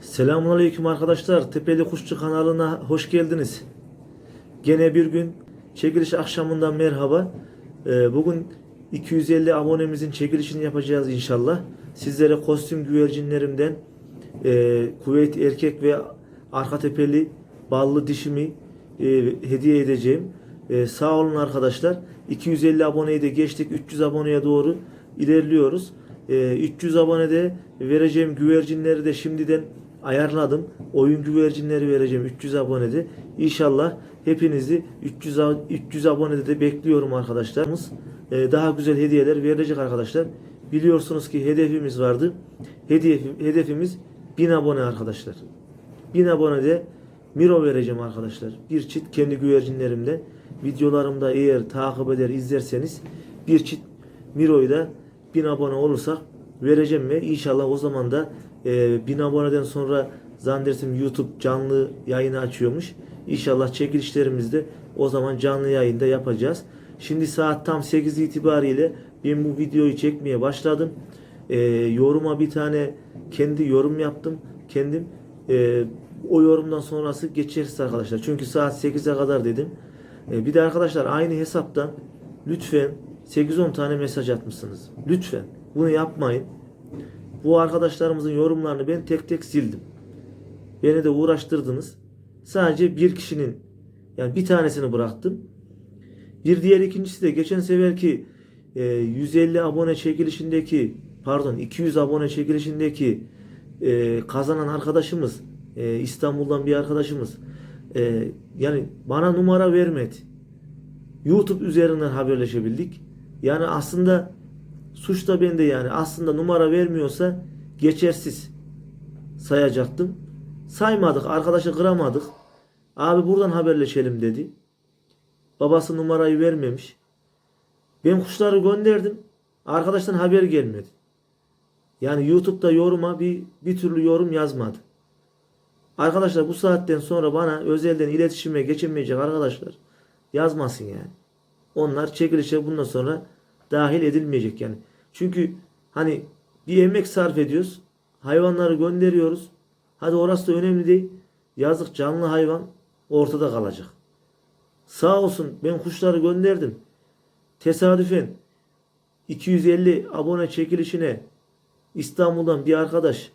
Selamünaleyküm arkadaşlar. Tepeli Kuşçu kanalına hoş geldiniz. Gene bir gün çekiliş akşamından merhaba. Ee, bugün 250 abonemizin çekilişini yapacağız inşallah. Sizlere kostüm güvercinlerimden e, Kuveyt erkek ve arka tepeli ballı dişimi e, hediye edeceğim. E, sağ olun arkadaşlar. 250 aboneyi de geçtik. 300 aboneye doğru ilerliyoruz. E, 300 abonede vereceğim güvercinleri de şimdiden ayarladım. Oyun güvercinleri vereceğim 300 abonede. İnşallah hepinizi 300 a- 300 abonede de bekliyorum arkadaşlarımız. E, daha güzel hediyeler verilecek arkadaşlar. Biliyorsunuz ki hedefimiz vardı. Hediye, hedefimiz 1000 abone arkadaşlar. 1000 abonede Miro vereceğim arkadaşlar. Bir çift kendi güvercinlerimde. Videolarımda eğer takip eder izlerseniz bir çift Miro'yu da 1000 abone olursak vereceğim ve inşallah o zaman da e, 1000 aboneden sonra zannedersem YouTube canlı yayını açıyormuş. İnşallah çekilişlerimizde o zaman canlı yayında yapacağız. Şimdi saat tam 8 itibariyle ben bu videoyu çekmeye başladım. E, yoruma bir tane kendi yorum yaptım. Kendim e, o yorumdan sonrası geçeriz arkadaşlar. Çünkü saat 8'e kadar dedim. E, bir de arkadaşlar aynı hesaptan lütfen 8-10 tane mesaj atmışsınız. Lütfen bunu yapmayın. Bu arkadaşlarımızın yorumlarını ben tek tek sildim. Beni de uğraştırdınız. Sadece bir kişinin yani bir tanesini bıraktım. Bir diğer ikincisi de geçen seferki e, 150 abone çekilişindeki pardon 200 abone çekilişindeki e, kazanan arkadaşımız e, İstanbul'dan bir arkadaşımız e, yani bana numara vermedi. YouTube üzerinden haberleşebildik. Yani aslında suç da bende yani. Aslında numara vermiyorsa geçersiz sayacaktım. Saymadık. Arkadaşı kıramadık. Abi buradan haberleşelim dedi. Babası numarayı vermemiş. Ben kuşları gönderdim. Arkadaştan haber gelmedi. Yani YouTube'da yoruma bir, bir türlü yorum yazmadı. Arkadaşlar bu saatten sonra bana özelden iletişime geçemeyecek arkadaşlar yazmasın yani. Onlar çekilişe bundan sonra dahil edilmeyecek yani. Çünkü hani bir emek sarf ediyoruz. Hayvanları gönderiyoruz. Hadi orası da önemli değil. Yazık canlı hayvan ortada kalacak. Sağ olsun ben kuşları gönderdim. Tesadüfen 250 abone çekilişine İstanbul'dan bir arkadaş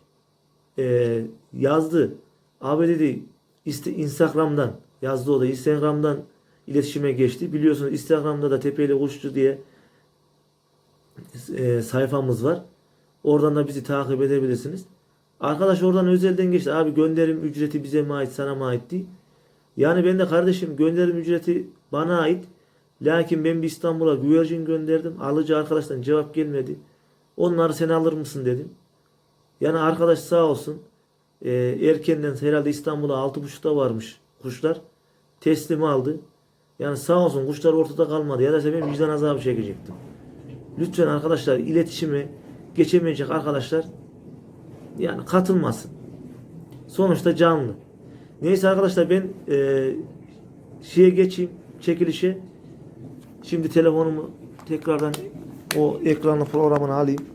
e, yazdı. Abi dedi iste- Instagram'dan yazdı o da Instagram'dan iletişime geçti. Biliyorsunuz Instagram'da da Tepeli Kuşçu diye e, sayfamız var. Oradan da bizi takip edebilirsiniz. Arkadaş oradan özelden geçti. Abi gönderim ücreti bize mi ait sana mı ait değil. Yani ben de kardeşim gönderim ücreti bana ait. Lakin ben bir İstanbul'a güvercin gönderdim. Alıcı arkadaştan cevap gelmedi. Onları sen alır mısın dedim. Yani arkadaş sağ olsun. E, erkenden herhalde İstanbul'a 6.30'da varmış kuşlar. Teslim aldı. Yani sağ olsun kuşlar ortada kalmadı. Ya da ben vicdan azabı çekecektim. Lütfen arkadaşlar iletişime geçemeyecek arkadaşlar yani katılmasın. Sonuçta canlı. Neyse arkadaşlar ben e, şeye geçeyim çekilişe. Şimdi telefonumu tekrardan o ekranlı programını alayım.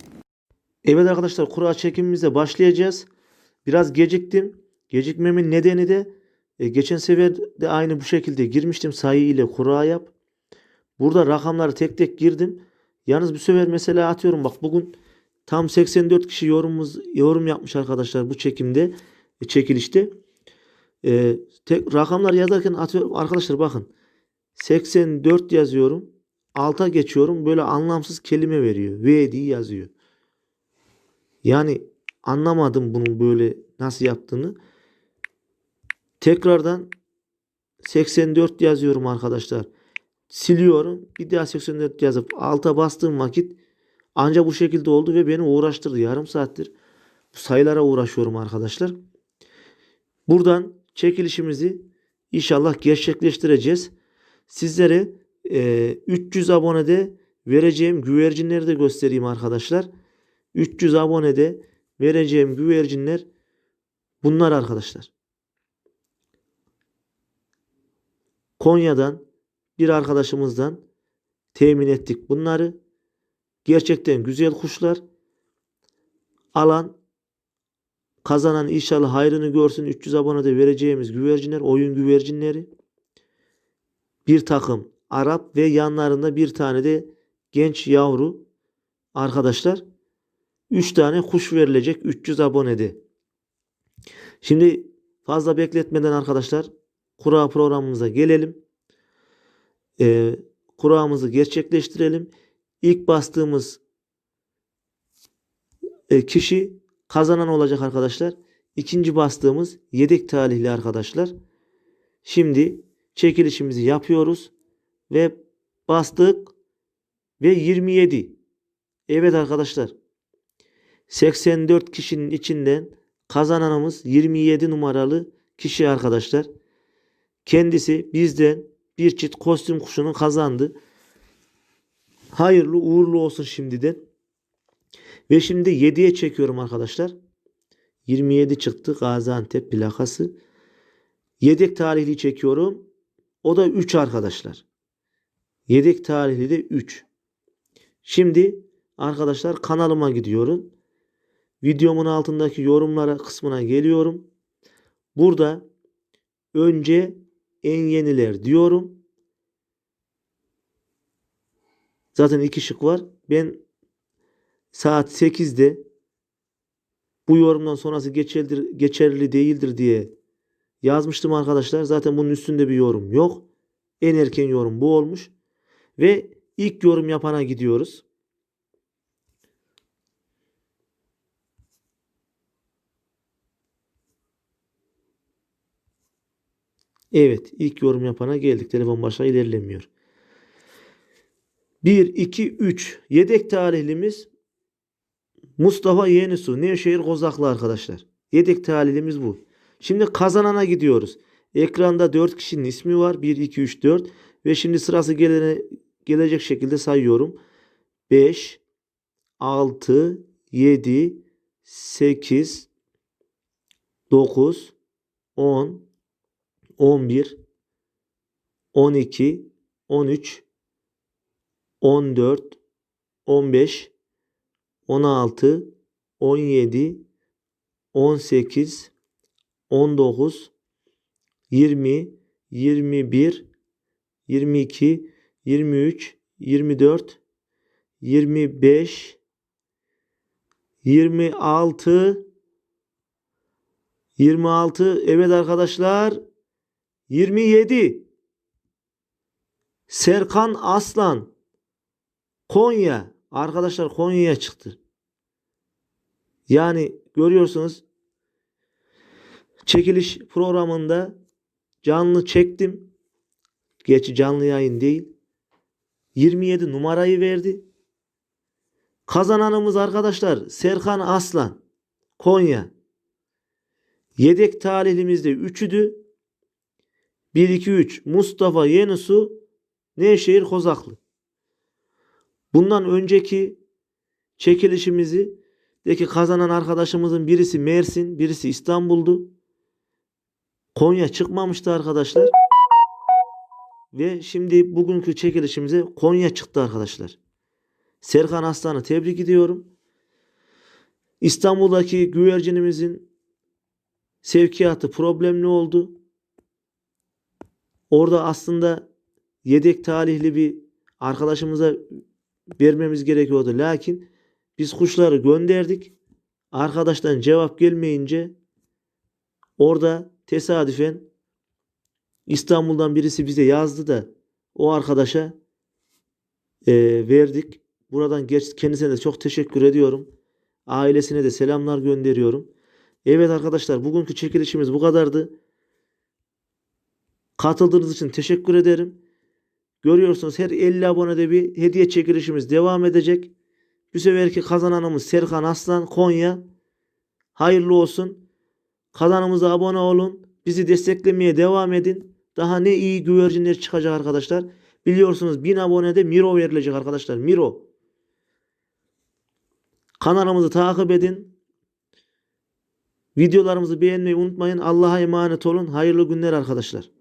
Evet arkadaşlar kura çekimimize başlayacağız. Biraz geciktim. Gecikmemin nedeni de e, geçen sefer de aynı bu şekilde girmiştim sayı ile kura yap. Burada rakamları tek tek girdim. Yalnız bu sefer mesela atıyorum bak bugün tam 84 kişi yorumumuz yorum yapmış arkadaşlar bu çekimde e, çekilişte. E, tek rakamlar yazarken atıyorum arkadaşlar bakın 84 yazıyorum. Alta geçiyorum böyle anlamsız kelime veriyor. V diye yazıyor. Yani anlamadım bunun böyle nasıl yaptığını. Tekrardan 84 yazıyorum arkadaşlar. Siliyorum. Bir daha 84 yazıp alta bastığım vakit ancak bu şekilde oldu ve beni uğraştırdı. Yarım saattir bu sayılara uğraşıyorum arkadaşlar. Buradan çekilişimizi inşallah gerçekleştireceğiz. Sizlere e, 300 abonede vereceğim güvercinleri de göstereyim arkadaşlar. 300 abonede vereceğim güvercinler bunlar arkadaşlar. Konya'dan bir arkadaşımızdan temin ettik bunları. Gerçekten güzel kuşlar. Alan Kazanan inşallah hayrını görsün. 300 abonede vereceğimiz güvercinler, oyun güvercinleri. Bir takım Arap ve yanlarında bir tane de genç yavru arkadaşlar. 3 tane kuş verilecek 300 abonede. Şimdi fazla bekletmeden arkadaşlar kura programımıza gelelim. Ee, kuramızı gerçekleştirelim. İlk bastığımız e, kişi kazanan olacak arkadaşlar. İkinci bastığımız yedek talihli arkadaşlar. Şimdi çekilişimizi yapıyoruz ve bastık ve 27. Evet arkadaşlar. 84 kişinin içinden kazananımız 27 numaralı kişi arkadaşlar. Kendisi bizden bir çift kostüm kuşunu kazandı. Hayırlı uğurlu olsun şimdiden. Ve şimdi 7'ye çekiyorum arkadaşlar. 27 çıktı Gaziantep plakası. Yedek tarihli çekiyorum. O da 3 arkadaşlar. Yedek tarihli de 3. Şimdi arkadaşlar kanalıma gidiyorum. Videomun altındaki yorumlara kısmına geliyorum. Burada önce en yeniler diyorum. Zaten iki şık var. Ben saat 8'de bu yorumdan sonrası geçerlidir, geçerli değildir diye yazmıştım arkadaşlar. Zaten bunun üstünde bir yorum yok. En erken yorum bu olmuş. Ve ilk yorum yapana gidiyoruz. Evet, ilk yorum yapana geldik. Telefon başa ilerlemiyor. 1, 2, 3. Yedek tarihlimiz Mustafa Yenisu. Nevşehir Kozaklı arkadaşlar. Yedek tarihlimiz bu. Şimdi kazanana gidiyoruz. Ekranda 4 kişinin ismi var. 1, 2, 3, 4. Ve şimdi sırası gelene, gelecek şekilde sayıyorum. 5, 6, 7, 8, 9, 10, 11, 12, 13, 14, 15, 16, 17, 18, 19, 20, 21, 22, 23, 24, 25, 26, 26 evet arkadaşlar 27 Serkan Aslan Konya arkadaşlar Konya'ya çıktı. Yani görüyorsunuz çekiliş programında canlı çektim. Geçi canlı yayın değil. 27 numarayı verdi. Kazananımız arkadaşlar Serkan Aslan Konya. Yedek talihlimizde 3'üdü. 1 2 3 Mustafa Yenusu Nevşehir Kozaklı. Bundan önceki çekilişimizi deki kazanan arkadaşımızın birisi Mersin, birisi İstanbul'du. Konya çıkmamıştı arkadaşlar. Ve şimdi bugünkü çekilişimize Konya çıktı arkadaşlar. Serkan Aslan'ı tebrik ediyorum. İstanbul'daki güvercinimizin sevkiyatı problemli oldu. Orada aslında yedek talihli bir arkadaşımıza vermemiz gerekiyordu. Lakin biz kuşları gönderdik. Arkadaştan cevap gelmeyince orada tesadüfen İstanbul'dan birisi bize yazdı da o arkadaşa e, verdik. Buradan geç, kendisine de çok teşekkür ediyorum. Ailesine de selamlar gönderiyorum. Evet arkadaşlar bugünkü çekilişimiz bu kadardı. Katıldığınız için teşekkür ederim. Görüyorsunuz her 50 abonede bir hediye çekilişimiz devam edecek. Bu seferki kazananımız Serkan Aslan Konya. Hayırlı olsun. Kanalımıza abone olun. Bizi desteklemeye devam edin. Daha ne iyi güvercinler çıkacak arkadaşlar. Biliyorsunuz 1000 abonede Miro verilecek arkadaşlar. Miro. Kanalımızı takip edin. Videolarımızı beğenmeyi unutmayın. Allah'a emanet olun. Hayırlı günler arkadaşlar.